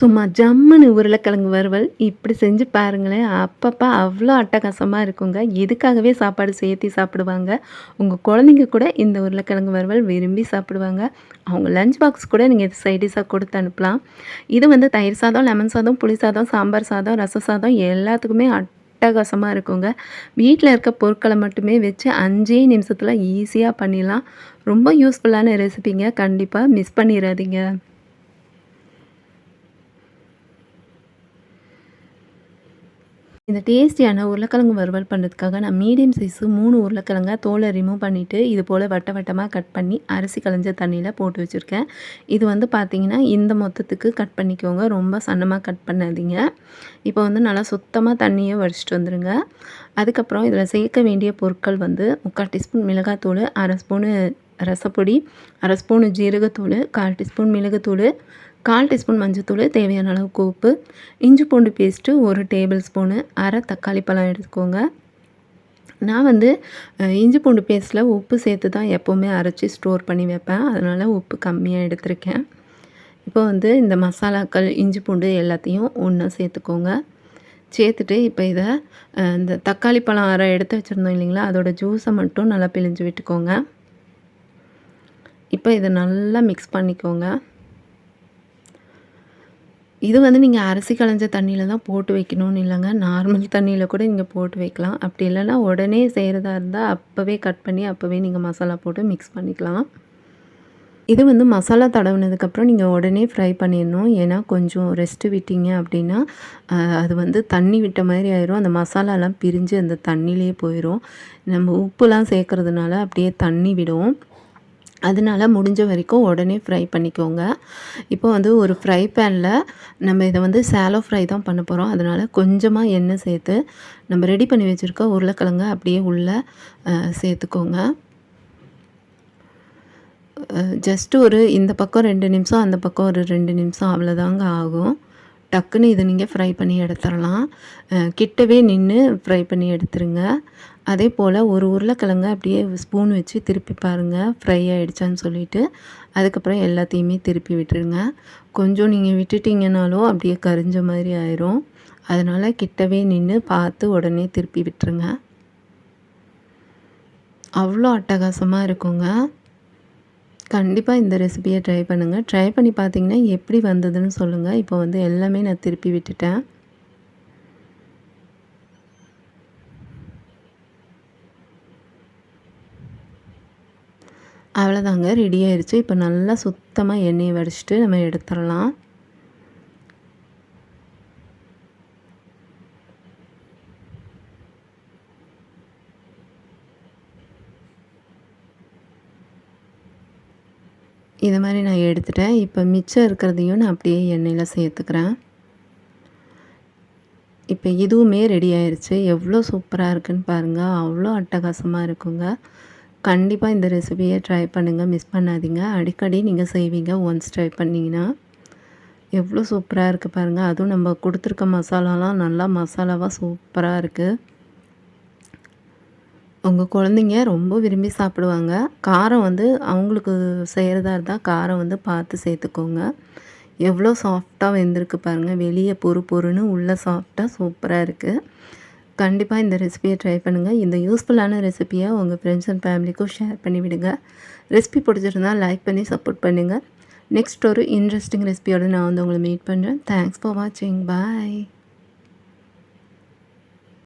சும்மா ஜம்முன்னு உருளைக்கிழங்கு வறுவல் இப்படி செஞ்சு பாருங்களேன். அப்பப்போ அவ்வளோ அட்டகாசமாக இருக்குங்க. இதுக்காகவே சாப்பாடு சேர்த்தி சாப்பிடுவாங்க? உங்கள் குழந்தைங்க கூட இந்த உருளைக்கிழங்கு வறுவல் விரும்பி சாப்பிடுவாங்க. அவங்க லஞ்ச் பாக்ஸ் கூட நீங்கள் இது சைடிஷாக கொடுத்து அனுப்பலாம். இது வந்து தயிர் சாதம் லெமன் சாதம் புளி சாதம் சாம்பார் சாதம் ரச சாதம் எல்லாத்துக்குமே அட்டகாசமாக இருக்குங்க. வீட்டில் இருக்க பொருட்களை மட்டுமே வச்சு அஞ்சே நிமிஷத்தில் ஈஸியாக பண்ணிடலாம். ரொம்ப யூஸ்ஃபுல்லான ரெசிபிங்க கண்டிப்பாக மிஸ் பண்ணிடாதீங்க. இந்த டேஸ்டியான உருளைக்கிழங்கு வறுவல் பண்ணுறதுக்காக நான் மீடியம் சைஸு மூணு உருளைக்கிழங்க தோலை ரிமூவ் பண்ணிவிட்டு இது போல் வட்ட வட்டமாக கட் பண்ணி அரிசி களைஞ்ச தண்ணியில் போட்டு வச்சுருக்கேன். இது வந்து பார்த்திங்கன்னா இந்த மொத்தத்துக்கு கட் பண்ணிக்கோங்க. ரொம்ப சன்னமாக கட் பண்ணாதீங்க. இப்போ வந்து நல்லா சுத்தமாக தண்ணியை வடிச்சிட்டு வந்துடுங்க அதுக்கப்புறம் இதில் சேர்க்க வேண்டிய பொருட்கள் வந்து முக்கால் டீஸ்பூன் மிளகாத்தூள் அரை ஸ்பூனு ரசப்பொடி அரை ஸ்பூனு ஜீரகத்தூள் கால் டீஸ்பூன் மிளகுத்தூள் கால் டீஸ்பூன் மஞ்சத்தூள் தேவையான அளவுக்கு உப்பு இஞ்சி பூண்டு பேஸ்ட்டு ஒரு டேபிள் ஸ்பூனு அரை தக்காளி பழம் எடுத்துக்கோங்க. நான் வந்து இஞ்சி பூண்டு பேஸ்ட்டில் உப்பு சேர்த்து தான் எப்போவுமே அரைச்சி ஸ்டோர் பண்ணி வைப்பேன். அதனால் உப்பு கம்மியாக எடுத்திருக்கேன். இப்போ வந்து இந்த மசாலாக்கள் இஞ்சி பூண்டு எல்லாத்தையும் ஒன்றா சேர்த்துக்கோங்க. சேர்த்துட்டு இப்போ இதை இந்த தக்காளி பழம் அரை எடுத்து வச்சுருந்தோம் இல்லைங்களா அதோடய ஜூஸை மட்டும் நல்லா பிழிஞ்சு விட்டுக்கோங்க. இப்போ இதை நல்லா மிக்ஸ் பண்ணிக்கோங்க. இது வந்து நீங்கள் அரிசி களைஞ்ச தண்ணியில் தான் போட்டு வைக்கணும்னு இல்லைங்க. நார்மல் தண்ணியில் கூட நீங்கள் போட்டு வைக்கலாம். அப்படி இல்லைன்னா உடனே செய்கிறதா இருந்தால் அப்போவே கட் பண்ணி அப்போவே நீங்கள் மசாலா போட்டு மிக்ஸ் பண்ணிக்கலாம். இது வந்து மசாலா தடவுனதுக்கப்புறம் நீங்கள் உடனே ஃப்ரை பண்ணிடணும். ஏன்னா கொஞ்சம் ரெஸ்ட்டு விட்டீங்க அப்படின்னா அது வந்து தண்ணி விட்ட மாதிரி ஆயிரும். அந்த மசாலாலாம் பிரிஞ்சு அந்த தண்ணியிலே போயிடும் நம்ம உப்புலாம் சேர்க்குறதுனால அப்படியே தண்ணி விடும். அதனால முடிஞ்ச வரைக்கும் உடனே ஃப்ரை பண்ணிக்கோங்க. இப்போ வந்து ஒரு ஃப்ரை பேனில் நம்ம இதை வந்து சேலோ ஃப்ரை தான் பண்ண போகிறோம் அதனால் கொஞ்சமாக எண்ணெய் சேர்த்து நம்ம ரெடி பண்ணி வச்சுருக்க உருளைக்கிழங்க அப்படியே உள்ளே சேர்த்துக்கோங்க. ஜஸ்ட்டு ஒரு இந்த பக்கம் ரெண்டு நிமிஷம் அந்த பக்கம் ஒரு ரெண்டு நிமிஷம் அவ்வளோதாங்க ஆகும். டக்குன்னு இதை நீங்கள் ஃப்ரை பண்ணி எடுத்துடலாம். கிட்டவே நின்று ஃப்ரை பண்ணி எடுத்துருங்க. அதே போல் ஒரு உருளைக்கிழங்க அப்படியே ஸ்பூன் வச்சு திருப்பி பாருங்கள் ஃப்ரை ஆகிடுச்சான்னு சொல்லிவிட்டு அதுக்கப்புறம் எல்லாத்தையுமே திருப்பி விட்டுருங்க. கொஞ்சம் நீங்கள் விட்டுட்டிங்கனாலும் அப்படியே கரிஞ்ச மாதிரி ஆயிரும். அதனால் கிட்டவே நின்று பார்த்து உடனே திருப்பி விட்டுருங்க. அவ்வளோ அட்டகாசமாக இருக்குங்க. கண்டிப்பாக இந்த ரெசிபியை ட்ரை பண்ணுங்கள் ட்ரை பண்ணி பார்த்தீங்கன்னா எப்படி வந்ததுன்னு சொல்லுங்கள் இப்போ வந்து எல்லாமே நான் திருப்பி விட்டுட்டேன். அவ்வளோதாங்க ரெடி ஆயிடுச்சு இப்போ நல்லா சுத்தமாக எண்ணெயை வடிச்சிட்டு நம்ம எடுத்துடலாம். இது மாதிரி நான் எடுத்துட்டேன். இப்போ மிச்சம் இருக்கிறதையும் நான் அப்படியே எண்ணெயில் சேர்த்துக்கிறேன். இப்போ இதுவுமே ரெடி ஆயிடுச்சு எவ்வளோ சூப்பராக இருக்குன்னு பாருங்கள் அவ்வளோ அட்டகாசமாக இருக்குங்க. கண்டிப்பாக இந்த ரெசிபியை ட்ரை பண்ணுங்கள் மிஸ் பண்ணாதீங்க. அடிக்கடி நீங்கள் செய்வீங்க. ஒன்ஸ் ட்ரை பண்ணிங்கன்னா எவ்வளோ சூப்பராக இருக்குது பாருங்கள் அதுவும் நம்ம கொடுத்துருக்க மசாலாலாம் நல்லா மசாலாவாக சூப்பராக இருக்குது உங்கள் குழந்தைங்க ரொம்ப விரும்பி சாப்பிடுவாங்க. காரம் வந்து அவங்களுக்கு செய்கிறதா இருந்தால் காரம் வந்து பார்த்து சேர்த்துக்கோங்க. எவ்வளோ சாஃப்டாக வெந்திருக்கு பாருங்கள் வெளியே பொறு பொறுன்னு உள்ளே சாஃப்டாக சூப்பராக இருக்குது கண்டிப்பாக இந்த ரெசிபியை ட்ரை பண்ணுங்கள் இந்த யூஸ்ஃபுல்லான ரெசிபியை உங்கள் ஃப்ரெண்ட்ஸ் அண்ட் ஃபேமிலிக்கும் ஷேர் பண்ணி விடுங்க ரெசிபி பிடிச்சிருந்தால் லைக் பண்ணி சப்போர்ட் பண்ணுங்கள் நெக்ஸ்ட் ஒரு இன்ட்ரெஸ்டிங் ரெசிபியோடு நான் வந்து உங்களை மீட் பண்ணுறேன் தேங்க்ஸ் ஃபார் வாட்சிங் பாய்